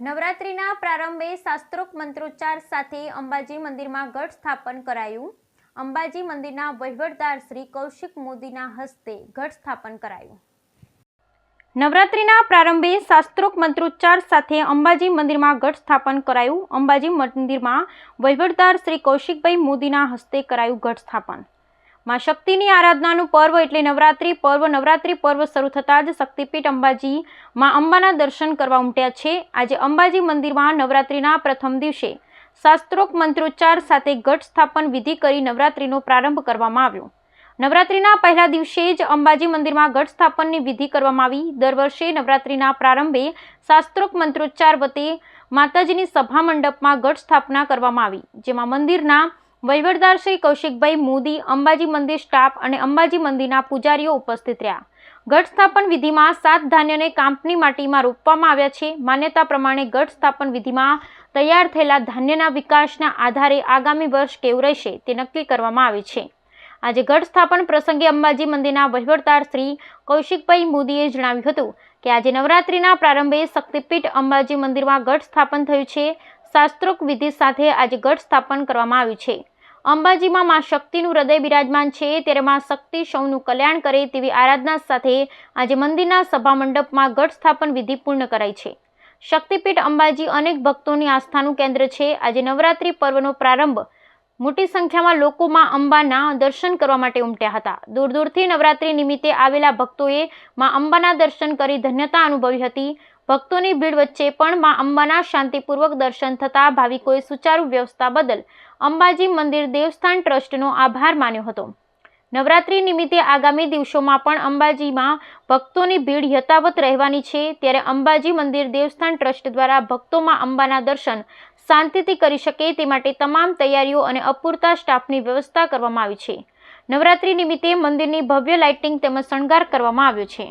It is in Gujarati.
નવરાત્રિના પ્રારંભે શાસ્ત્રોક્ત મંત્રોચ્ચાર સાથે અંબાજી મંદિરમાં ઘટ સ્થાપન કરાયું. અંબાજી મંદિરના વહીવટદાર શ્રી કૌશિક મોદીના હસ્તે ઘટ સ્થાપન કરાયું. નવરાત્રિના પ્રારંભે શાસ્ત્રોક્ત મંત્રોચ્ચાર સાથે અંબાજી મંદિરમાં ઘટ સ્થાપન કરાયું. અંબાજી મંદિરમાં વહીવટદાર શ્રી કૌશિકભાઈ મોદીના હસ્તે કરાયું ઘટ સ્થાપન. માં શક્તિની આરાધનાનું પર્વ એટલે નવરાત્રિ પર્વ. નવરાત્રિ પર્વ શરૂ થતાં જ શક્તિપીઠ અંબાજી માં અંબાના દર્શન કરવા ઉમટ્યા છે. આજે અંબાજી મંદિરમાં નવરાત્રિના પ્રથમ દિવસે શાસ્ત્રોક્ત મંત્રોચ્ચાર સાથે ઘટ સ્થાપન વિધિ કરી નવરાત્રિનો પ્રારંભ કરવામાં આવ્યો. નવરાત્રિના પહેલા દિવસે જ અંબાજી મંદિરમાં ઘટ સ્થાપનની વિધિ કરવામાં આવી. દર વર્ષે નવરાત્રિના પ્રારંભે શાસ્ત્રોક્ત મંત્રોચ્ચાર વતે માતાજીની સભા મંડપમાં ઘટ સ્થાપના કરવામાં આવી, જેમાં મંદિરના વહીવટદાર શ્રી કૌશિકભાઈ મોદી, અંબાજી મંદિર સ્ટાફ અને અંબાજી મંદિરના પૂજારીઓ ઉપસ્થિત રહ્યા. ઘટ સ્થાપન વિધિમાં સાત ધાન્યને કાંપની માટીમાં રોપવામાં આવ્યા છે. માન્યતા પ્રમાણે ઘટ સ્થાપન વિધિમાં તૈયાર થયેલા ધાન્યના વિકાસના આધારે આગામી વર્ષ કેવું રહેશે તે નક્કી કરવામાં આવે છે. આજે ઘટ સ્થાપન પ્રસંગે અંબાજી મંદિરના વહીવટદાર શ્રી કૌશિકભાઈ મોદીએ જણાવ્યું હતું કે આજે નવરાત્રિના પ્રારંભે શક્તિપીઠ અંબાજી મંદિરમાં ઘટ સ્થાપન થયું છે. શાસ્ત્રોક્ત વિધિ સાથે આજે ઘટ સ્થાપન કરવામાં આવ્યું છે. અંબાજીમાં માં શક્તિનું હૃદય બિરાજમાન છે. ત્યારે માં શક્તિ સૌનું કલ્યાણ કરે તેવી આરાધના સાથે આજે મંદિરના સભા મંડપમાં ઘટ સ્થાપન વિધિ પૂર્ણ કરાઈ છે. શક્તિપીઠ અંબાજી અનેક ભક્તોની આસ્થાનું કેન્દ્ર છે. આજે નવરાત્રિ પર્વનો પ્રારંભ મોટી સંખ્યામાં લોકોમાં અંબાના દર્શન કરવા માટે ઉમટ્યા હતા. દૂર દૂરથી નવરાત્રિ નિમિત્તે આવેલા ભક્તોએ માં અંબાના દર્શન કરી ધન્યતા અનુભવી હતી. ભક્તોની ભીડ વચ્ચે પણ મા અંબાના શાંતિપૂર્વક દર્શન થતાં ભાવિકોએ સુચારુ વ્યવસ્થા બદલ અંબાજી મંદિર દેવસ્થાન ટ્રસ્ટનો આભાર માન્યો હતો. નવરાત્રી નિમિત્તે આગામી દિવસોમાં પણ અંબાજીમાં ભક્તોની ભીડ યથાવત રહેવાની છે, ત્યારે અંબાજી મંદિર દેવસ્થાન ટ્રસ્ટ દ્વારા ભક્તોમાં અંબાના દર્શન શાંતિથી કરી શકે તે માટે તમામ તૈયારીઓ અને અપૂરતા સ્ટાફની વ્યવસ્થા કરવામાં આવી છે. નવરાત્રિ નિમિત્તે મંદિરની ભવ્ય લાઇટિંગ તેમજ શણગાર કરવામાં આવ્યો છે.